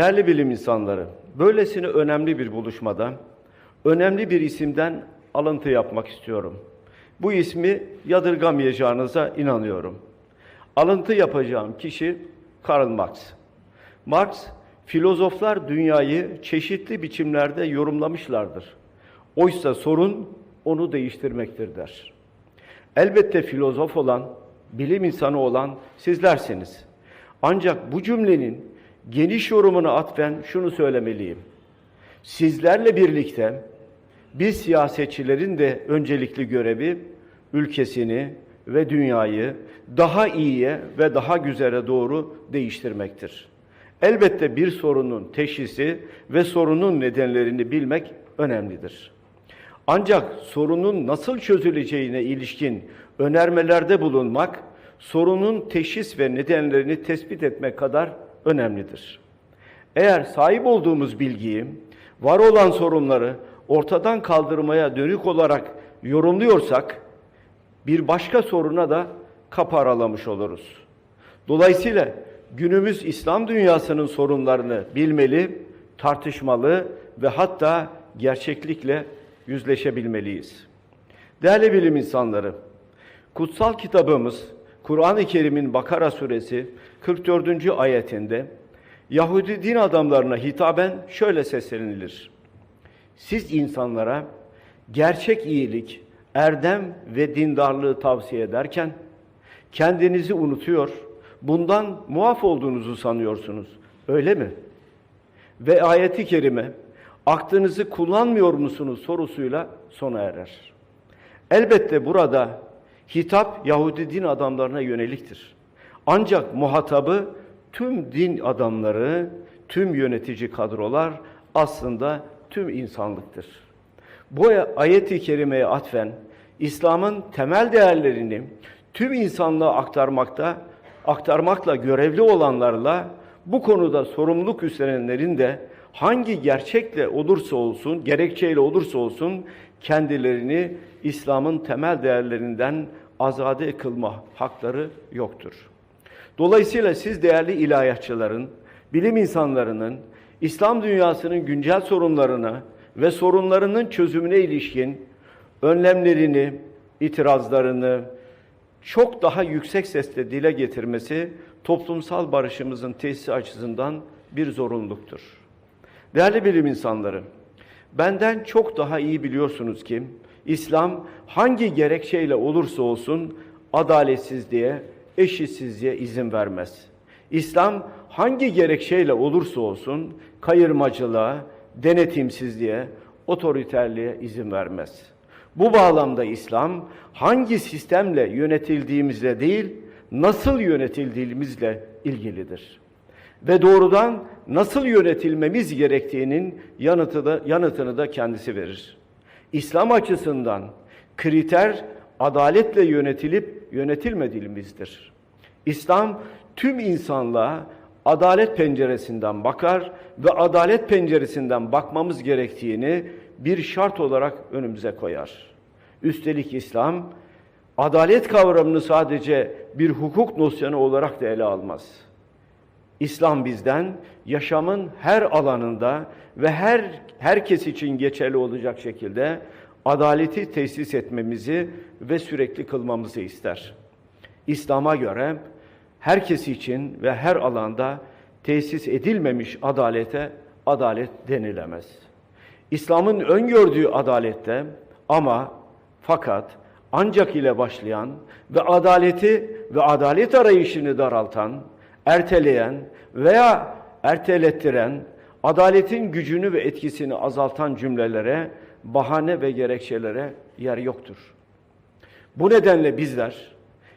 Değerli bilim insanları, böylesine önemli bir buluşmada önemli bir isimden alıntı yapmak istiyorum. Bu ismi yadırgamayacağınıza inanıyorum. Alıntı yapacağım kişi Karl Marx. Marx, filozoflar dünyayı çeşitli biçimlerde yorumlamışlardır. Oysa sorun onu değiştirmektir der. Elbette filozof olan, bilim insanı olan sizlersiniz. Ancak bu cümlenin geniş yorumuna atfen şunu söylemeliyim. Sizlerle birlikte biz siyasetçilerin de öncelikli görevi ülkesini ve dünyayı daha iyiye ve daha güzele doğru değiştirmektir. Elbette bir sorunun teşhisi ve sorunun nedenlerini bilmek önemlidir. Ancak sorunun nasıl çözüleceğine ilişkin önermelerde bulunmak, sorunun teşhis ve nedenlerini tespit etmek kadar önemlidir. Eğer sahip olduğumuz bilgiyi, var olan sorunları ortadan kaldırmaya dönük olarak yorumluyorsak, bir başka soruna da kapı aralamış oluruz. Dolayısıyla günümüz İslam dünyasının sorunlarını bilmeli, tartışmalı ve hatta gerçeklikle yüzleşebilmeliyiz. Değerli bilim insanları, kutsal kitabımız Kur'an-ı Kerim'in Bakara suresi 44. ayetinde Yahudi din adamlarına hitaben şöyle seslenilir. Siz insanlara gerçek iyilik, erdem ve dindarlığı tavsiye ederken kendinizi unutuyor, bundan muaf olduğunuzu sanıyorsunuz. Öyle mi? Ve ayeti kerime aklınızı kullanmıyor musunuz sorusuyla sona erer. Elbette burada hitap Yahudi din adamlarına yöneliktir. Ancak muhatabı tüm din adamları, tüm yönetici kadrolar aslında tüm insanlıktır. Bu ayeti kerimeye atfen İslam'ın temel değerlerini tüm insanlığa aktarmakta, aktarmakla görevli olanlarla bu konuda sorumluluk üstlenenlerin de hangi gerçekle olursa olsun, gerekçeyle olursa olsun kendilerini İslam'ın temel değerlerinden azade kılma hakları yoktur. Dolayısıyla siz değerli ilahiyatçıların, bilim insanlarının İslam dünyasının güncel sorunlarına ve sorunlarının çözümüne ilişkin önlemlerini, itirazlarını çok daha yüksek sesle dile getirmesi toplumsal barışımızın tesisi açısından bir zorunluluktur. Değerli bilim insanları, benden çok daha iyi biliyorsunuz ki İslam hangi gerekçeyle olursa olsun adaletsizliğe, eşitsizliğe izin vermez. İslam hangi gerekçeyle olursa olsun kayırmacılığa, denetimsizliğe, otoriterliğe izin vermez. Bu bağlamda İslam hangi sistemle yönetildiğimizle değil, nasıl yönetildiğimizle ilgilidir. Ve doğrudan nasıl yönetilmemiz gerektiğinin yanıtı da, yanıtını da kendisi verir. İslam açısından kriter adaletle yönetilip yönetilmediğimizdir. İslam tüm insanlığa adalet penceresinden bakar ve adalet penceresinden bakmamız gerektiğini bir şart olarak önümüze koyar. Üstelik İslam adalet kavramını sadece bir hukuk nosyonu olarak da ele almaz. İslam bizden yaşamın her alanında ve her herkes için geçerli olacak şekilde adaleti tesis etmemizi ve sürekli kılmamızı ister. İslam'a göre herkes için ve her alanda tesis edilmemiş adalete adalet denilemez. İslam'ın öngördüğü adalette ama fakat ancak ile başlayan ve adaleti ve adalet arayışını daraltan, erteleyen veya ertelettiren, adaletin gücünü ve etkisini azaltan cümlelere, bahane ve gerekçelere yer yoktur. Bu nedenle bizler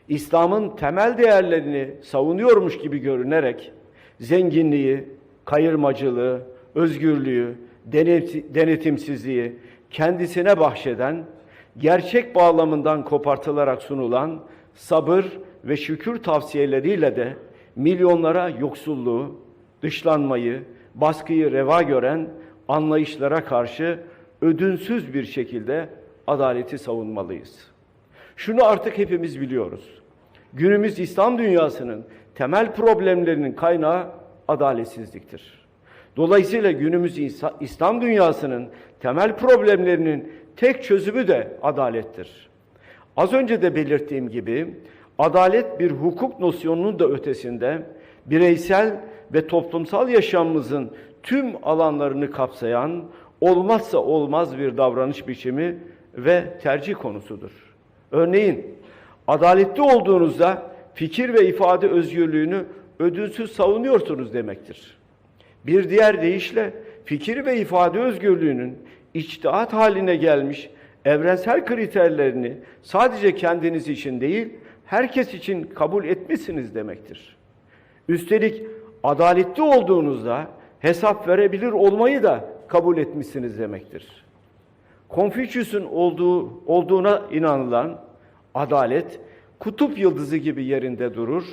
İslam'ın temel değerlerini savunuyormuş gibi görünerek zenginliği, kayırmacılığı, özgürlüğü, denetimsizliği kendisine bahşeden, gerçek bağlamından kopartılarak sunulan sabır ve şükür tavsiyeleriyle de milyonlara yoksulluğu, dışlanmayı, baskıyı reva gören anlayışlara karşı ödünsüz bir şekilde adaleti savunmalıyız. Şunu artık hepimiz biliyoruz. Günümüz İslam dünyasının temel problemlerinin kaynağı adaletsizliktir. Dolayısıyla günümüz İslam dünyasının temel problemlerinin tek çözümü de adalettir. Az önce de belirttiğim gibi adalet bir hukuk nosyonunun da ötesinde bireysel ve toplumsal yaşamımızın tüm alanlarını kapsayan olmazsa olmaz bir davranış biçimi ve tercih konusudur. Örneğin adaletli olduğunuzda fikir ve ifade özgürlüğünü ödülsüz savunuyorsunuz demektir. Bir diğer deyişle fikir ve ifade özgürlüğünün içtihat haline gelmiş evrensel kriterlerini sadece kendiniz için değil, herkes için kabul etmişsiniz demektir. Üstelik adaletli olduğunuzda hesap verebilir olmayı da kabul etmişsiniz demektir. Konfüçyüs'ün olduğu, olduğuna inanılan adalet kutup yıldızı gibi yerinde durur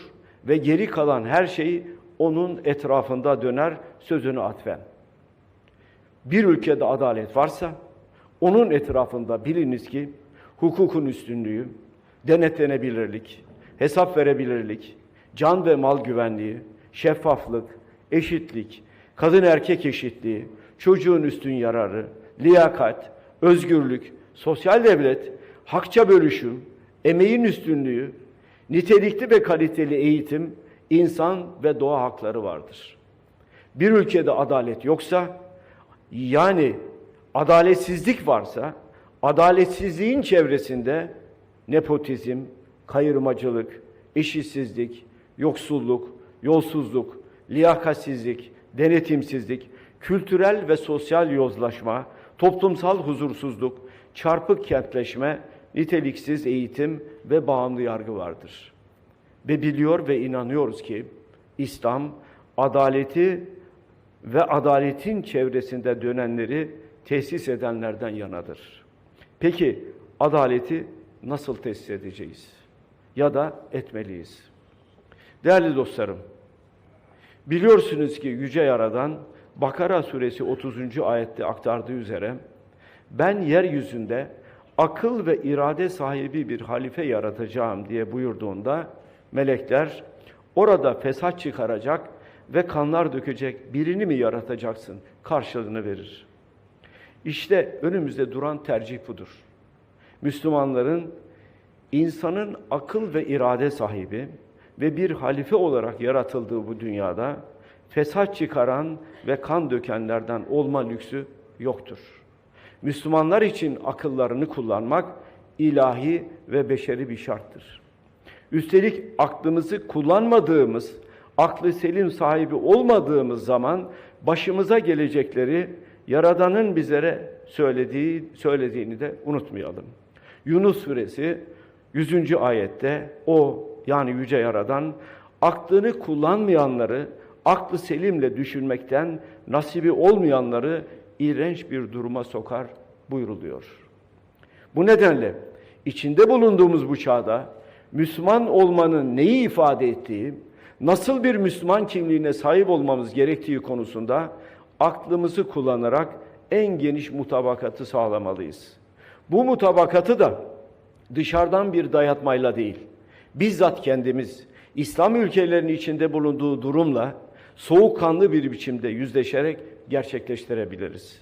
ve geri kalan her şey onun etrafında döner sözünü atfen. Bir ülkede adalet varsa onun etrafında biliniz ki hukukun üstünlüğü, denetlenebilirlik, hesap verebilirlik, can ve mal güvenliği, şeffaflık, eşitlik, kadın erkek eşitliği, çocuğun üstün yararı, liyakat, özgürlük, sosyal devlet, hakça bölüşüm, emeğin üstünlüğü, nitelikli ve kaliteli eğitim, insan ve doğa hakları vardır. Bir ülkede adalet yoksa, yani adaletsizlik varsa, adaletsizliğin çevresinde nepotizm, kayırmacılık, eşitsizlik, yoksulluk, yolsuzluk, liyakatsizlik, denetimsizlik, kültürel ve sosyal yozlaşma, toplumsal huzursuzluk, çarpık kentleşme, niteliksiz eğitim ve bağımlı yargı vardır. Ve biliyor ve inanıyoruz ki İslam adaleti ve adaletin çevresinde dönenleri tesis edenlerden yanadır. Peki adaleti nasıl tesis edeceğiz? Ya da etmeliyiz? Değerli dostlarım, biliyorsunuz ki Yüce Yaradan Bakara suresi 30. ayette aktardığı üzere ben yeryüzünde akıl ve irade sahibi bir halife yaratacağım diye buyurduğunda melekler orada fesat çıkaracak ve kanlar dökecek birini mi yaratacaksın karşılığını verir. İşte önümüzde duran tercih budur. Müslümanların insanın akıl ve irade sahibi ve bir halife olarak yaratıldığı bu dünyada fesat çıkaran ve kan dökenlerden olma lüksü yoktur. Müslümanlar için akıllarını kullanmak ilahi ve beşeri bir şarttır. Üstelik aklımızı kullanmadığımız, aklı selim sahibi olmadığımız zaman başımıza gelecekleri Yaradan'ın bizlere söylediği söylediğini de unutmayalım. Yunus suresi 100. ayette o yani yüce Yaradan aklını kullanmayanları aklı selimle düşünmekten nasibi olmayanları iğrenç bir duruma sokar buyruluyor. Bu nedenle içinde bulunduğumuz bu çağda Müslüman olmanın neyi ifade ettiği, nasıl bir Müslüman kimliğine sahip olmamız gerektiği konusunda aklımızı kullanarak en geniş mutabakatı sağlamalıyız. Bu mutabakatı da dışarıdan bir dayatmayla değil, bizzat kendimiz İslam ülkelerinin içinde bulunduğu durumla soğukkanlı bir biçimde yüzleşerek gerçekleştirebiliriz.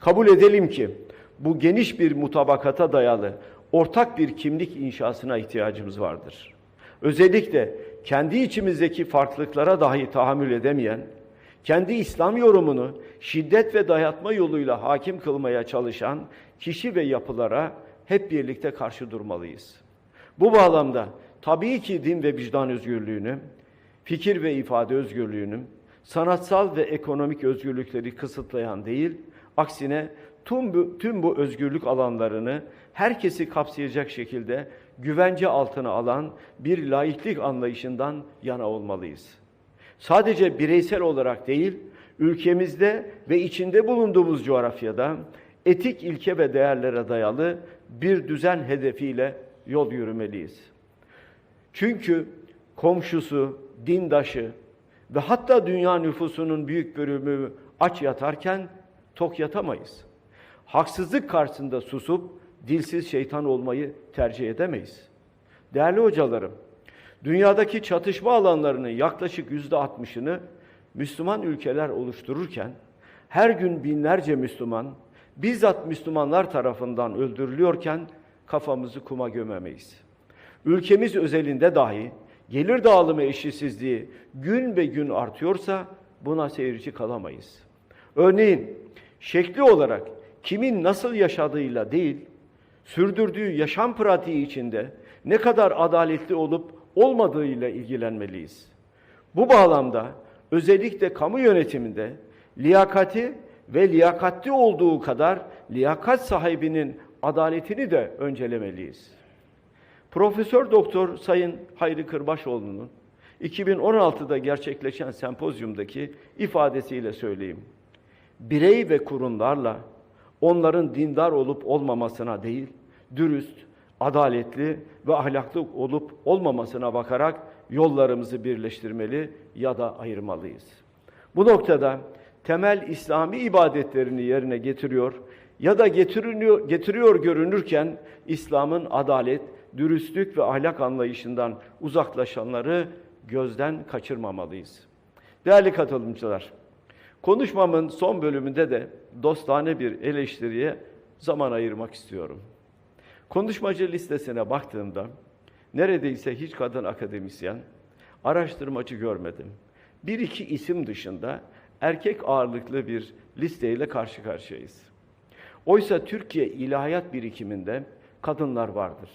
Kabul edelim ki bu geniş bir mutabakata dayalı ortak bir kimlik inşasına ihtiyacımız vardır. Özellikle kendi içimizdeki farklılıklara dahi tahammül edemeyen, kendi İslam yorumunu şiddet ve dayatma yoluyla hakim kılmaya çalışan kişi ve yapılara hep birlikte karşı durmalıyız. Bu bağlamda tabii ki din ve vicdan özgürlüğünü, fikir ve ifade özgürlüğünü, sanatsal ve ekonomik özgürlükleri kısıtlayan değil, aksine tüm bu, tüm bu özgürlük alanlarını herkesi kapsayacak şekilde güvence altına alan bir laiklik anlayışından yana olmalıyız. Sadece bireysel olarak değil, ülkemizde ve içinde bulunduğumuz coğrafyada etik ilke ve değerlere dayalı bir düzen hedefiyle yol yürümeliyiz. Çünkü komşusu, dindaşı ve hatta dünya nüfusunun büyük bölümü aç yatarken tok yatamayız. Haksızlık karşısında susup dilsiz şeytan olmayı tercih edemeyiz. Değerli hocalarım, dünyadaki çatışma alanlarının yaklaşık yüzde altmışını Müslüman ülkeler oluştururken her gün binlerce Müslüman bizzat Müslümanlar tarafından öldürülüyorken kafamızı kuma gömemeyiz. Ülkemiz özelinde dahi gelir dağılımı eşitsizliği gün be gün artıyorsa buna seyirci kalamayız. Örneğin şekli olarak kimin nasıl yaşadığıyla değil, sürdürdüğü yaşam pratiği içinde ne kadar adaletli olup olmadığıyla ilgilenmeliyiz. Bu bağlamda özellikle kamu yönetiminde liyakati ve liyakatli olduğu kadar liyakat sahibinin adaletini de öncelemeliyiz. Profesör Doktor Sayın Hayri Kırbaşoğlu'nun 2016'da gerçekleşen sempozyumdaki ifadesiyle söyleyeyim. Birey ve kurumlarla onların dindar olup olmamasına değil, dürüst, adaletli ve ahlaklı olup olmamasına bakarak yollarımızı birleştirmeli ya da ayırmalıyız. Bu noktada temel İslami ibadetlerini yerine getiriyor ya da getiriyor, getiriyor görünürken İslam'ın adalet, dürüstlük ve ahlak anlayışından uzaklaşanları gözden kaçırmamalıyız. Değerli katılımcılar, konuşmamın son bölümünde de dostane bir eleştiriye zaman ayırmak istiyorum. Konuşmacı listesine baktığımda neredeyse hiç kadın akademisyen, araştırmacı görmedim. Bir iki isim dışında erkek ağırlıklı bir listeyle karşı karşıyayız. Oysa Türkiye ilahiyat birikiminde kadınlar vardır.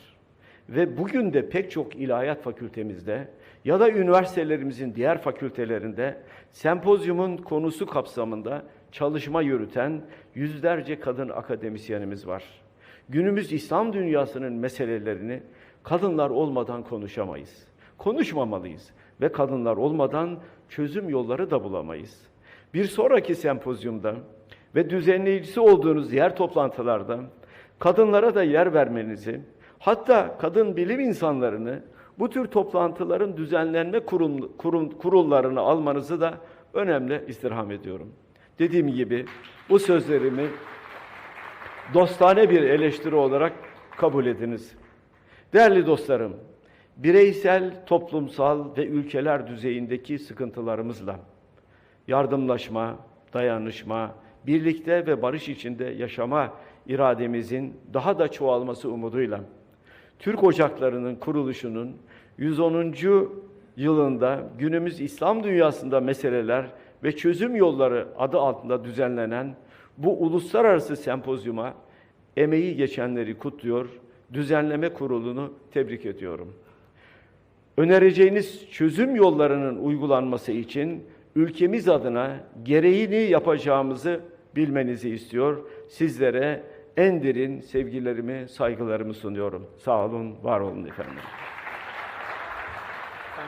Ve bugün de pek çok ilahiyat fakültemizde ya da üniversitelerimizin diğer fakültelerinde sempozyumun konusu kapsamında çalışma yürüten yüzlerce kadın akademisyenimiz var. Günümüz İslam dünyasının meselelerini kadınlar olmadan konuşamayız. Konuşmamalıyız ve kadınlar olmadan çözüm yolları da bulamayız. Bir sonraki sempozyumda ve düzenleyicisi olduğunuz diğer toplantılarda kadınlara da yer vermenizi, hatta kadın bilim insanlarını bu tür toplantıların düzenlenme kurum, kurum, kurullarını almanızı da önemli istirham ediyorum. Dediğim gibi bu sözlerimi dostane bir eleştiri olarak kabul ediniz. Değerli dostlarım, bireysel, toplumsal ve ülkeler düzeyindeki sıkıntılarımızla yardımlaşma, dayanışma, birlikte ve barış içinde yaşama irademizin daha da çoğalması umuduyla Türk Ocakları'nın kuruluşunun 110. yılında günümüz İslam dünyasında meseleler ve çözüm yolları adı altında düzenlenen bu uluslararası sempozyuma emeği geçenleri kutluyor, düzenleme kurulunu tebrik ediyorum. Önereceğiniz çözüm yollarının uygulanması için ülkemiz adına gereğini yapacağımızı bilmenizi istiyor. Sizlere en derin sevgilerimi, saygılarımı sunuyorum. Sağ olun, var olun efendim. Sen.